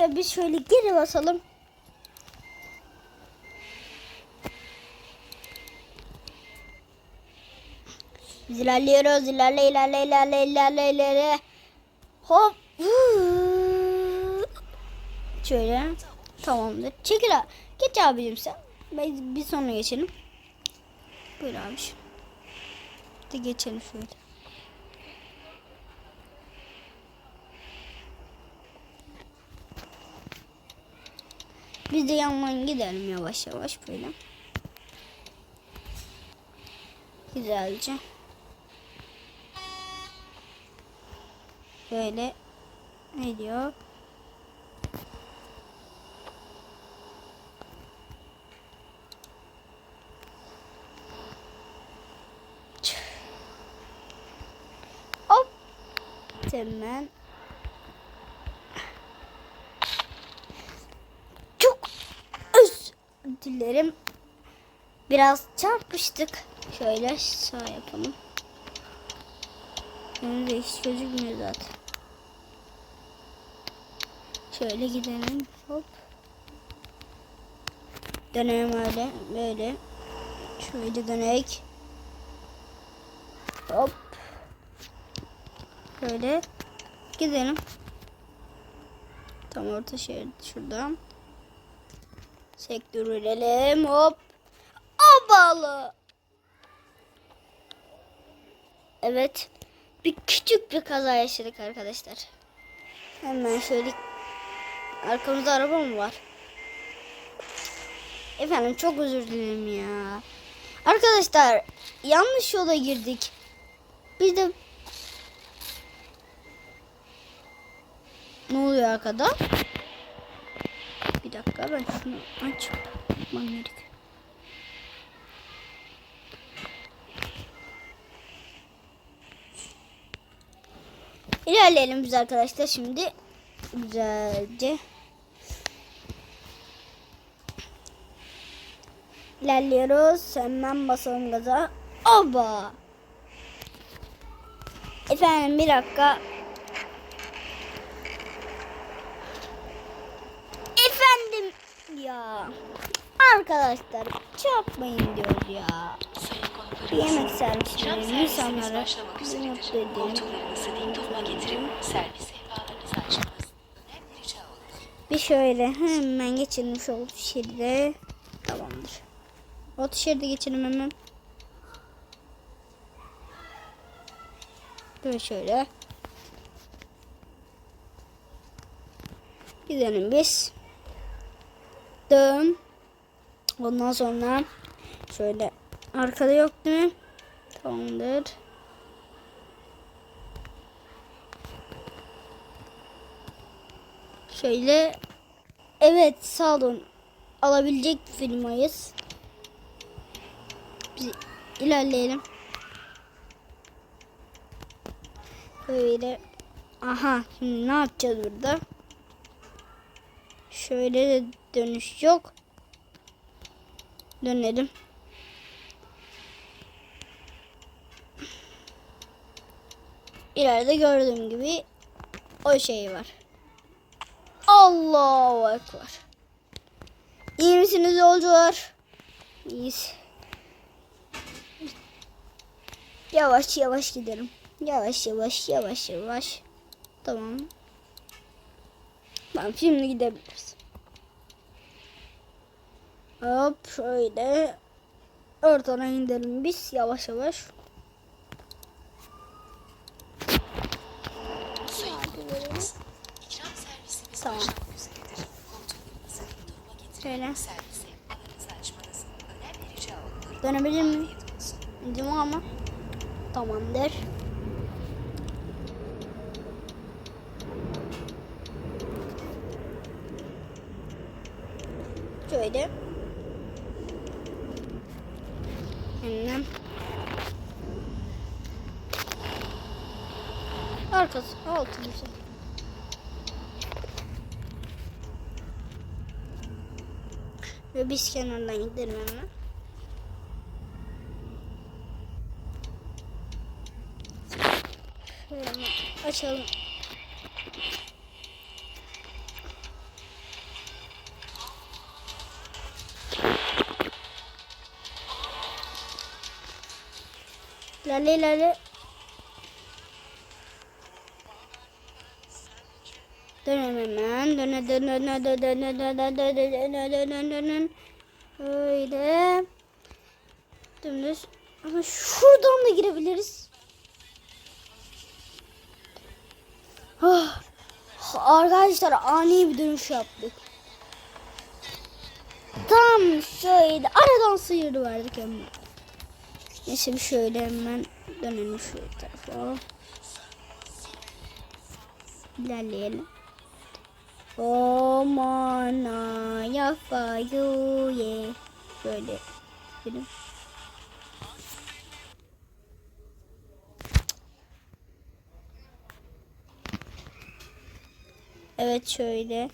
arkadaşlar biz şöyle geri basalım. Biz ilerliyoruz. İlerle ilerle ilerle ilerle ilerle. Hop. Şöyle. Tamamdır. Çekil abi. Geç abicim sen. Ben bir sonra geçelim. Buyur abi. Hadi geçelim şöyle. Biz de yandan gidelim yavaş yavaş böyle. Güzelce. Böyle ne diyor? Hop. Hemen. Çok öz dilerim. Biraz çarpıştık. Şöyle sağ yapalım. Önümde hiç gözükmüyor zaten. Şöyle gidelim. Hop. Dönelim öyle. Böyle. Şöyle dönek. Hop. Böyle. Gidelim. Tam orta şerit şuradan. Sektörülelim. Hop. Abalı. Evet. Bir küçük bir kaza yaşadık arkadaşlar. Hemen şöyle arkamızda araba mı var? Efendim çok özür dilerim ya. Arkadaşlar yanlış yola girdik. Biz de ne oluyor arkada? Bir dakika ben şunu aç. Bakmam. İlerleyelim biz arkadaşlar şimdi. Güzelce. İlerliyoruz. Hemen basalım gaza. Oba. Efendim bir dakika. Efendim ya. Arkadaşlar çarpmayın diyoruz ya. Bir yemek servisleri insanlara mutlu edelim. Bir şöyle hemen geçelim şu ot şeride. Tamamdır. Ot şeride geçelim hemen. Böyle şöyle. Gidelim biz. Dön. Ondan sonra şöyle arkada yok değil mi? Tamamdır. Şöyle evet sağ olun alabilecek firmayız. Biz ilerleyelim. Böyle aha şimdi ne yapacağız burada? Şöyle de dönüş yok. Dönelim. İleride gördüğüm gibi o şey var. Allahu Ekber. İyi misiniz yolcular? İyiyiz. Yavaş yavaş gidelim. Yavaş yavaş yavaş yavaş. Tamam. Tamam şimdi gidebiliriz. Hop şöyle. Ortadan gidelim biz yavaş yavaş. Tamam. Şöyle. Dönebilir miyim? Mı? Tamamdır. Şöyle. Hemen. Arkası altı güzel. Ve biz kenardan gidelim hemen. Şöyle açalım. İlerle ilerle. Dönelim hemen. Döne döne döne döne döne döne döne döne döne. Öyle. Dümdüz. Ama şuradan da girebiliriz. Ah. Arkadaşlar ani bir dönüş yaptık. Tam şöyle aradan sıyırdı verdik hemen. Neyse bir şöyle hemen dönelim şu tarafa. İlerleyelim. Omana yafayu ye. Böyle gidelim. Evet şöyle.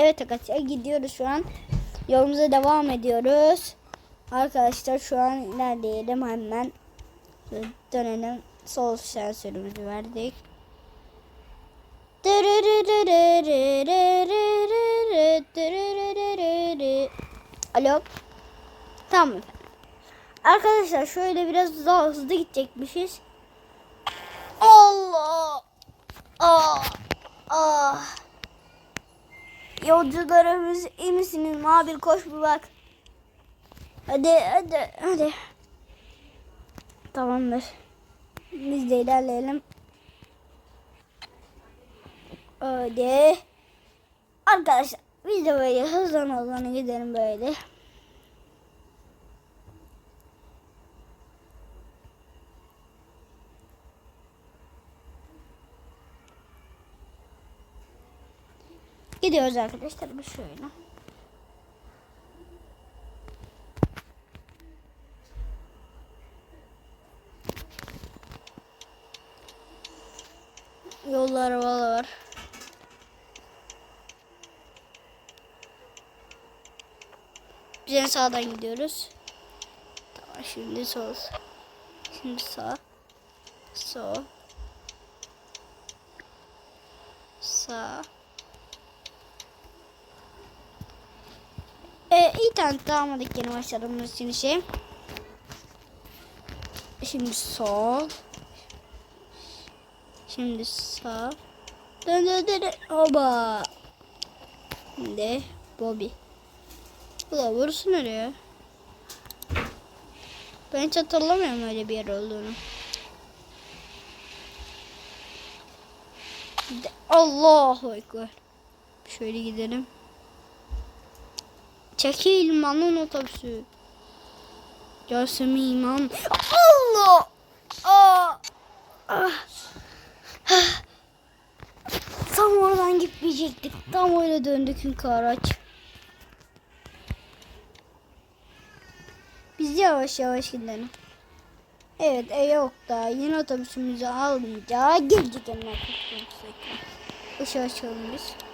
Evet arkadaşlar gidiyoruz şu an. Yolumuza devam ediyoruz. Arkadaşlar şu an ilerleyelim hemen. Dönelim. Sol sensörümüzü verdik. Alo. Tamam efendim. Arkadaşlar şöyle biraz daha hızlı gidecekmişiz. Allah. Ah. Ah. Yolcularımız iyi misiniz? Mabil koş bir bak. Hadi hadi hadi. Tamamdır. Biz de ilerleyelim. Hadi. Arkadaşlar biz de böyle hızlan hızlan gidelim böyle. Gidiyoruz arkadaşlar bir şöyle. Yollar var. Biz en sağdan gidiyoruz. Tamam şimdi sol. Şimdi sağ. Sol. Sağ. Ee, tane almadık yeni başladığımız için şey. Şimdi sol. Şimdi sağ. Dön dön dön. Oba. Şimdi Bobby. Ula burası nereye? Ben hiç hatırlamıyorum öyle bir yer olduğunu. Allahu Ekber. Şöyle gidelim. Çekil manın otobüsü. Yasemin iman. Allah! Aa! Ah! Ah! Tam oradan gitmeyecektik. Tam öyle döndük hünkâr araç. Biz yavaş yavaş gidelim. Evet e yok da yeni otobüsümüzü alınca gelecek hemen kurtulmuşsak. Işığı açalım biz.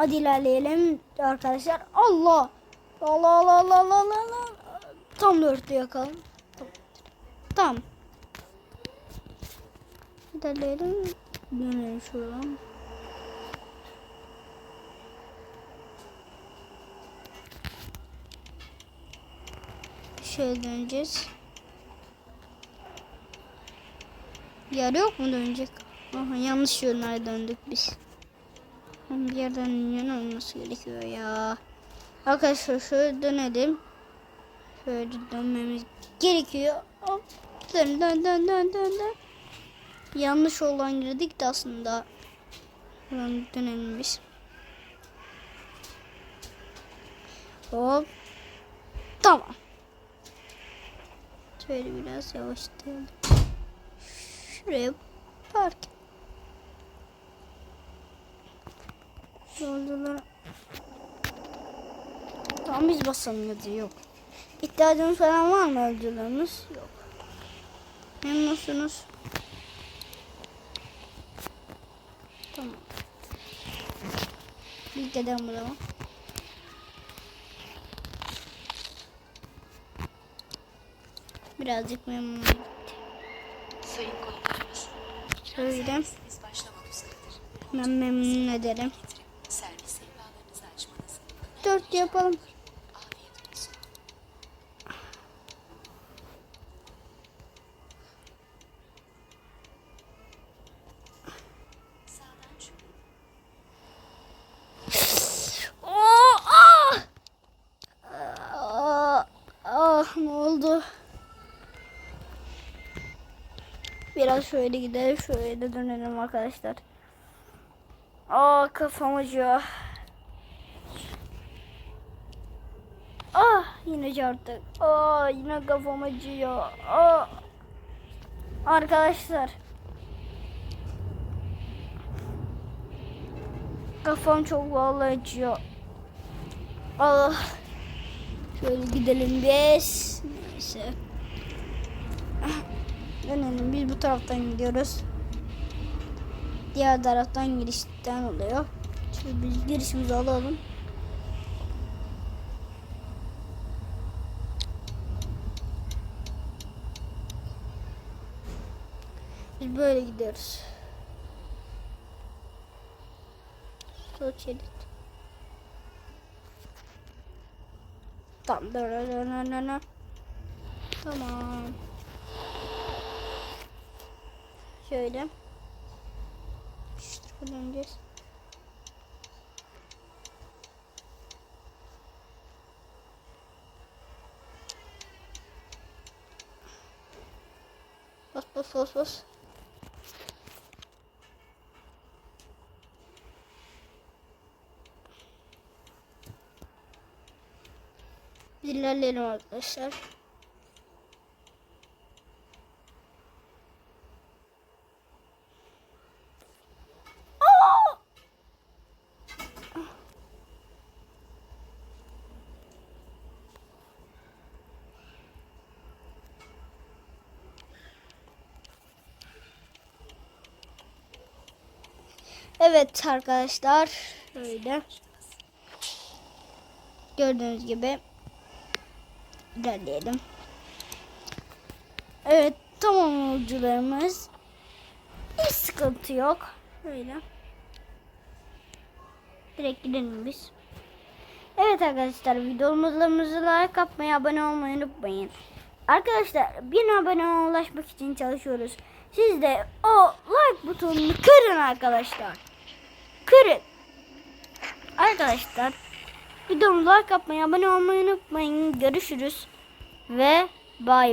Hadi ilerleyelim arkadaşlar. Allah! Allah Allah Allah Allah Allah. Tam dörtte yakalım. Tamam. İlerleyelim. Dönelim şuradan. Şöyle döneceğiz. Yer yok mu dönecek? Aha, yanlış yönlere döndük biz. Bir yerden yön olması gerekiyor ya. Arkadaşlar şöyle dönelim. Şöyle dönmemiz gerekiyor. Hop. Dön dön dön dön dön dön. Yanlış olan girdik de aslında. Şuradan dönelim biz. Hop. Tamam. Şöyle biraz yavaşlayalım. Şuraya park. Zorlular. Tamam biz basalım hadi yok. İhtiyacınız falan var mı öldürürümüz? Yok. Memnunsunuz. Tamam. Bir gidelim buraya. Birazcık memnun oldum. Sayın komutanımız. Öyle. Ben memnun ederim ne oldu? Biraz şöyle gidelim, şöyle de dönelim arkadaşlar. Aa kafam acıyor. Ah yine çarptık. Aa yine kafam acıyor. Aa. Arkadaşlar. Kafam çok vallahi acıyor. Allah. Şöyle gidelim biz. Neyse. Dönelim biz bu taraftan gidiyoruz. Diğer taraftan girişten oluyor. Şöyle biz girişimizi alalım. Böyle gidiyoruz. Sol şerit. Tamam. Tamam. Şöyle. Şu tarafa döneceğiz. Bas bas bas bas. İlerleyelim arkadaşlar. Evet arkadaşlar şöyle gördüğünüz gibi ilerleyelim. Evet tamam yolcularımız hiç sıkıntı yok. Böyle. Direkt gidelim biz. Evet arkadaşlar videomuza like atmayı, abone olmayı unutmayın. Arkadaşlar bin abone ulaşmak için çalışıyoruz. Siz de o like butonunu kırın arkadaşlar. Kırın. Arkadaşlar videomuza like atmayı, abone olmayı unutmayın. Görüşürüz ve bay